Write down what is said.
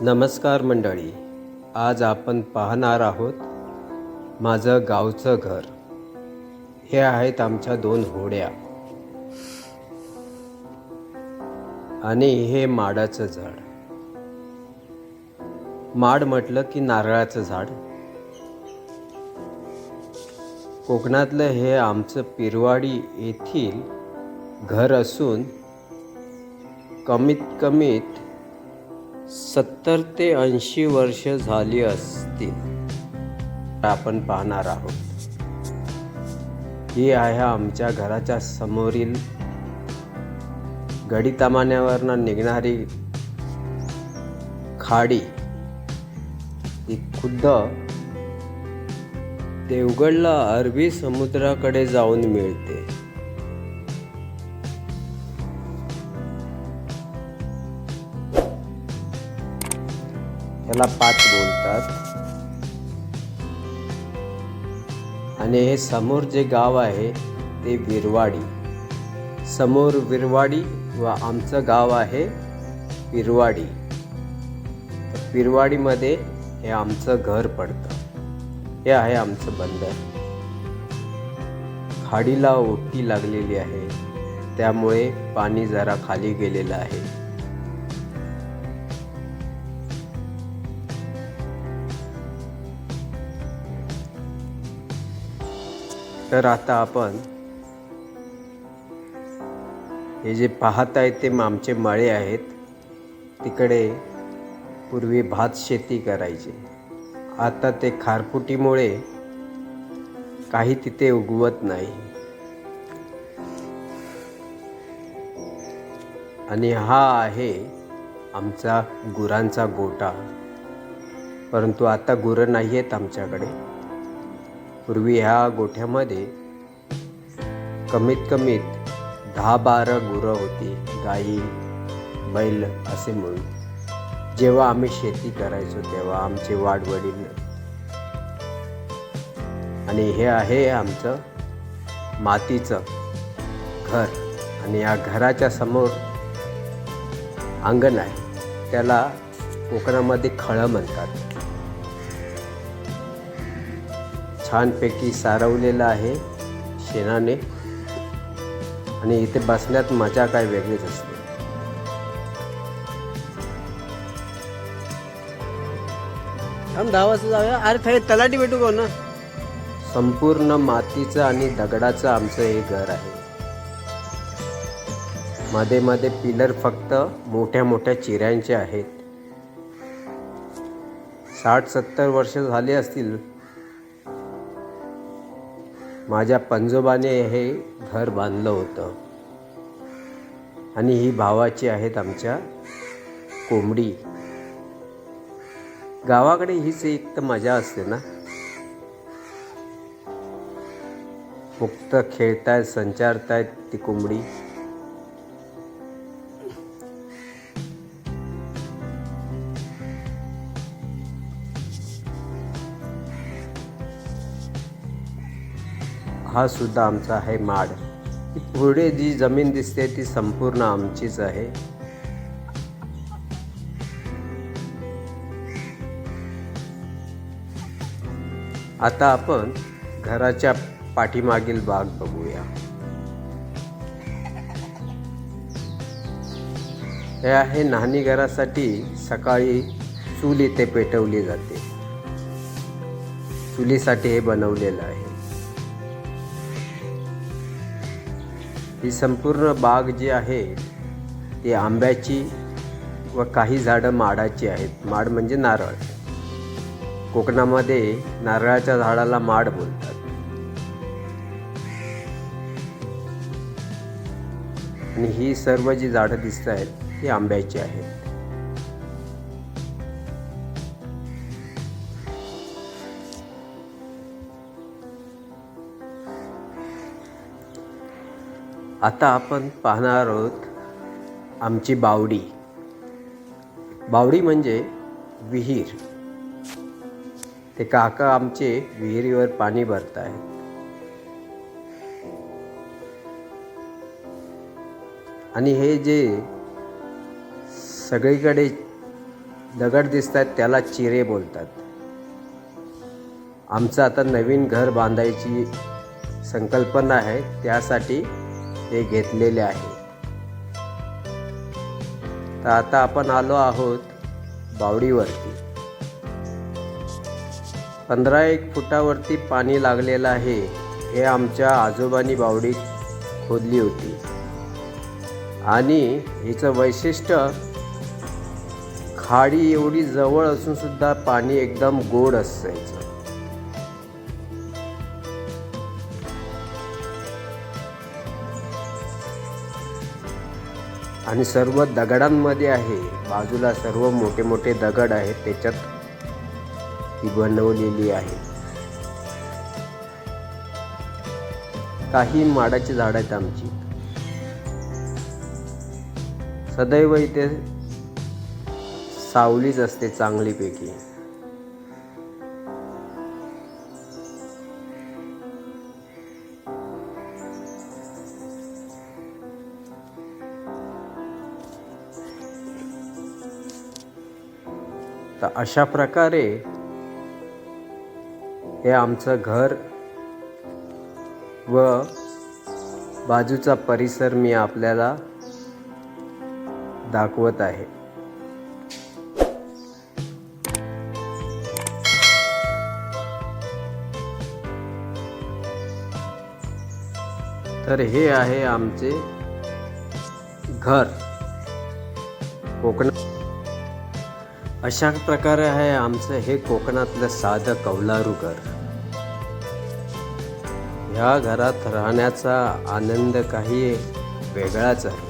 नमस्कार मंडळी आज आपण पाहणार आहोत माझं गावचं घर. हे आहेत आमच्या दोन होड्या. आणि हे माडाचं झाड. माड म्हटलं की नारळाचं झाड. कोकणातलं हे आमचं पिरवाडी येथील घर असून कमीत कमीत सत्तर ते ऐंशी वर्ष झाली असतील आपण पाहणार आहोत. ही आहे आमच्या घराच्या समोरील गडीतामान्यावरनं निघणारी खाडी. ही खुद्द देवगडला अरबी समुद्राकडे जाऊन मिळते. ह्याला पाच बोलतात. आणि हे समोर जे गाव आहे ते विरवाडी. समोर विरवाडी व आमचं गाव आहे पिरवाडी. तर पिरवाडीमध्ये हे आमचं घर पडतं. हे आहे आमचं बंदर. खाडीला ओटी लागलेली आहे. त्यामुळे पाणी जरा खाली गेलेलं आहे. तर आता आपण हे जे पाहत आहे ते आमचे मळे आहेत तिकडे पूर्वी भात शेती करायचे. आता ते खारफुटीमुळे काही तिथे उगवत नाही. आणि हा आहे आमचा गुरांचा गोटा परंतु आता गुरं नाही आहेत आमच्याकडे. पूर्वी ह्या गोठ्यामध्ये कमीत कमीत दहा बारा गुरं होती गाई बैल असे म्हणून. जेव्हा आम्ही शेती करायचो तेव्हा आमचे वाडवडील आणि हे आहे आमचं मातीचं घर. आणि या घराच्या समोर अंगण आहे. त्याला कोकणामध्ये खळं म्हणतात. छानपैकी सारवलेलं आहे शेणाने. आणि इथे बसण्यात मजा काय वेगळीच असते. आम दहा वाजता जाऊया. अरे थेट तलाठी भेटू का ना? संपूर्ण मातीचं आणि दगडाचं आमचं हे घर आहे. मध्ये मध्ये पिलर फक्त मोठ्या मोठ्या चिऱ्यांचे आहेत. साठ सत्तर वर्ष झाले असतील माझ्या पंजोबाने हे घर बांधलं होतं. आणि ही भावाची आहेत आमच्या कोंबडी. गावाकडे हीच एक तर मजा असते ना. मुक्त खेळतायत संचारतायत ती कोंबडी. हा सुद्धा आमचा आहे माड. ही पुढे जी जमीन दिसते ती संपूर्ण आमचीच आहे. आता आपण घराच्या पाठीमागील बाग बघूया. हे आहे न्हाणी घरासाठी सकाळी चूल इथे पेटवली जाते. चुलीसाठी हे बनवलेलं आहे. ही संपूर्ण बाग जी आहे ती आंब्याची व काही झाडं माडाची आहेत. माड म्हणजे नारळ. कोकणामध्ये नारळाच्या झाडाला माड बोलतात. आणि ही सर्व जी झाडं दिसत आहेत ती आंब्याची आहेत. आता आपण पाहणार आहोत आमची बावडी. बावडी म्हणजे विहीर. ते काका आमचे विहिरीवर पाणी भरत आहेत आणि हे जे सगळीकडे दगड दिसत आहेत त्याला चिरे बोलतात. आमचं आता नवीन घर बांधायची संकल्पना आहे त्यासाठी ते घेतलेले आहे. तर आता आपण आलो आहोत बावडीवरती. पंधरा एक फुटावरती पाणी लागलेलं आहे. हे आमच्या आजोबांनी बावडी खोदली होती. आणि हिचं वैशिष्ट्य खाडी एवढी जवळ असून सुद्धा पाणी एकदम गोड असायचं. आणि सर्व दगडांमध्ये आहे. बाजूला सर्व मोठे मोठे दगड आहेत. त्याच्यात ती बनवलेली आहे. काही माडाची झाड आहेत आमची. सदैव इथे सावलीच असते चांगलीपैकी. तर अशा प्रकारे हे आमचं घर व बाजूचा परिसर मी आपल्याला दाखवत आहे. तर हे आहे आमचे घर. कोकण अशा प्रकारे आहे आमचं हे कोकणातलं साधं कौलारू घर ह्या घरात राहण्याचा आनंद काही वेगळाच आहे.